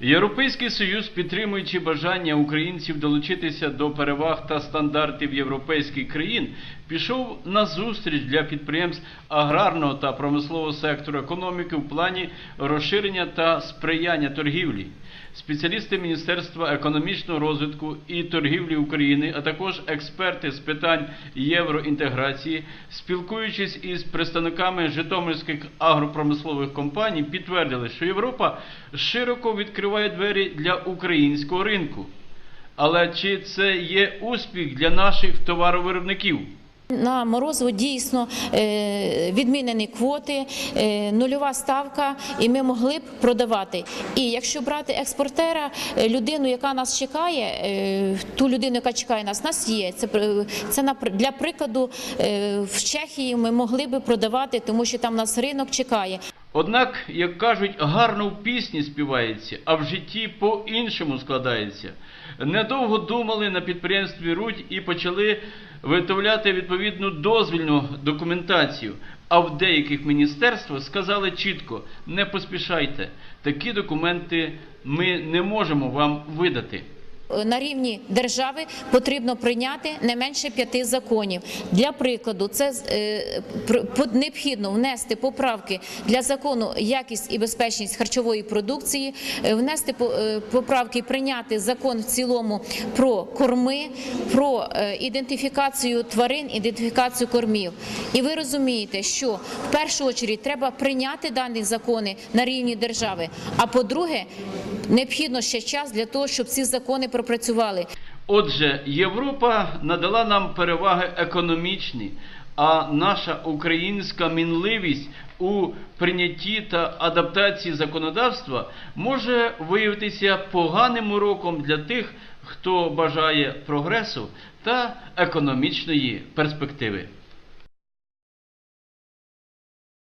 Європейський Союз, підтримуючи бажання українців долучитися до переваг та стандартів європейських країн, пішов на зустріч для підприємств аграрного та промислового сектору економіки в плані розширення та сприяння торгівлі. Спеціалісти Міністерства економічного розвитку і торгівлі України, а також експерти з питань євроінтеграції, спілкуючись із представниками житомирських агропромислових компаній, підтвердили, що Європа широко відкриває двері для українського ринку. Але чи це є успіх для наших товаровиробників? На морозиво дійсно е, відмінені квоти, е, нульова ставка, і ми могли б продавати. І якщо брати експортера, е, людину, яка нас чекає, ту людину, яка чекає нас, нас є. Це це для прикладу в Чехії ми могли би продавати, тому що там нас ринок чекає. Однак, як кажуть, гарно в пісні співається, а в житті по-іншому складається. Недовго думали на підприємстві Рудь і почали виготовляти відповідну дозвільну документацію. А в деяких міністерствах сказали чітко: не поспішайте, такі документи ми не можемо вам видати. Е, На рівні держави потрібно прийняти не менше п'яти законів. Для прикладу, це е, необхідно внести поправки для закону якість і безпечність харчової продукції, е, внести по- поправки, прийняти закон в цілому про корми, про ідентифікацію тварин, ідентифікацію кормів. І ви розумієте, що в першу чергу треба прийняти дані закони на рівні держави. А по-друге, необхідно ще час для того, щоб ці закони пропрацювали. Отже, Європа надала нам переваги економічні, а наша українська мінливість у прийнятті та адаптації законодавства може виявитися поганим уроком для тих, хто бажає прогресу та економічної перспективи.